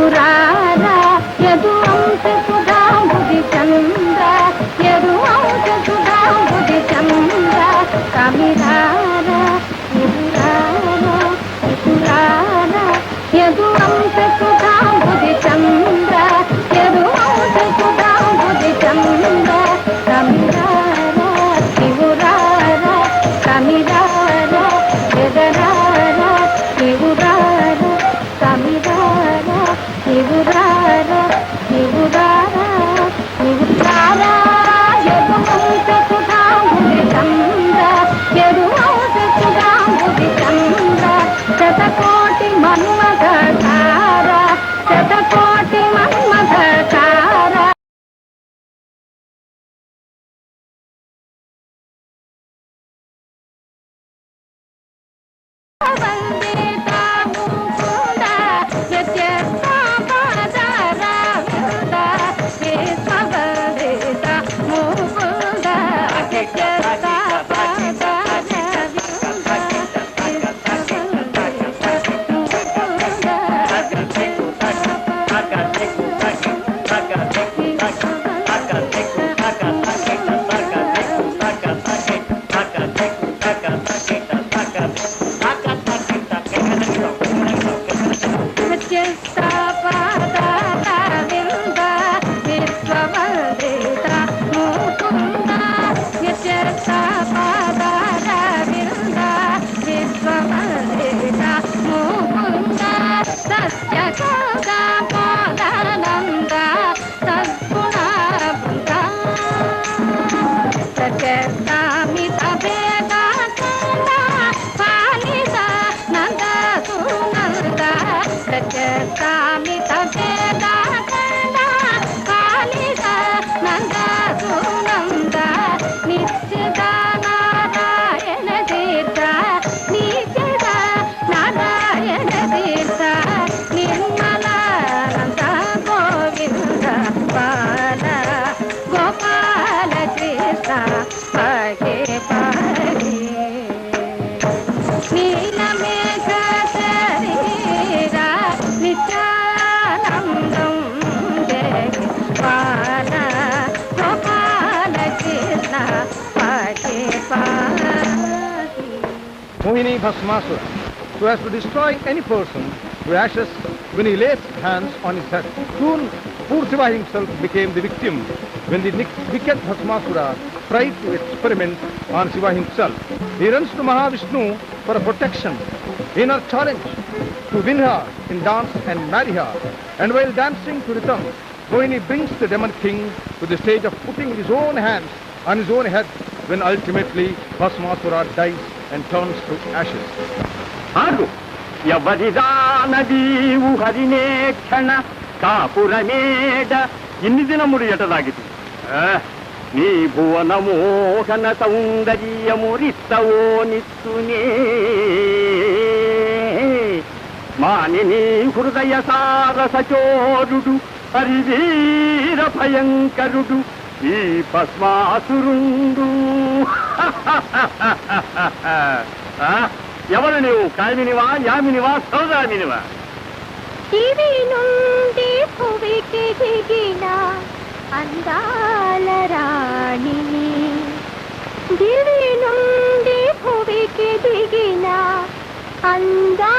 ఎదురారా ఎదు అంశుగా బుధి చంద్ర ఎదు అంశుగా బుధి చంద్ర కవిరారా ఎదురారా ఎదురారా ఎదు అంశుగా బుధి చంద్ర ఎదు అంశుగా బుధి చంద్ర కమిరారా శివురారా కమిరారా. 拜拜。Mohini Bhasmasura, who has to destroy any person to ashes when he lays hands on his head. Soon, poor Shiva himself became the victim when the wicked Bhasmasura tried to experiment on Shiva himself. He runs to Mahavishnu for a protection in her challenge to win her in dance and marry her. And while dancing to rhythm, Mohini brings the demon king to the stage of putting his own hands on his own head when ultimately Bhasmasura dies and turns to ashes. ఆగు ఎవరిదానది హరినే క్షణ కాపురమేడ ఇన్ని దినములు ఎటదాగితి ఆ, నీ భువన మోహన సౌందర్యము రిస్తవో నిత్తునే మానిని హృదయ సారస చోరుడు హరివీర భయంకరుడు ఈ భస్మాసురుండు. ఎవరు నీవు? కామినివా యామినివా సౌదామినివా? దివి నుండి భువికి దిగిన అందాల రాణిని. దివి నుండి భువికి దిగిన అందా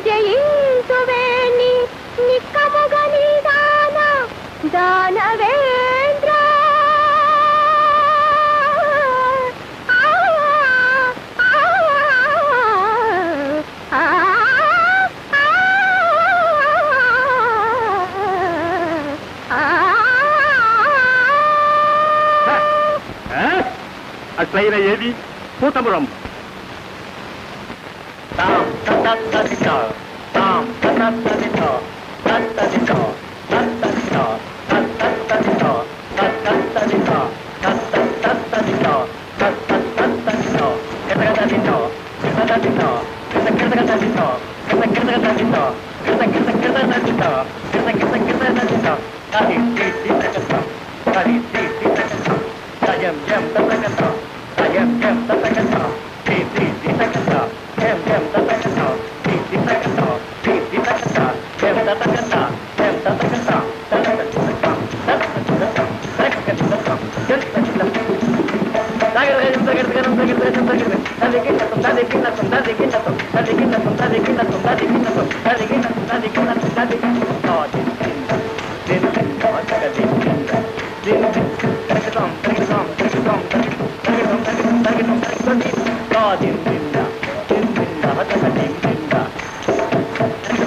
నన్ను జయించువేని నిక్కముగని దాన అట్లయిన ఏది పూతమురం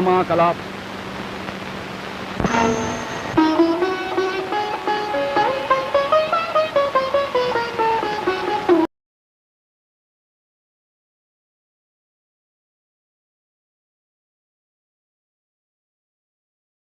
महामाकलाप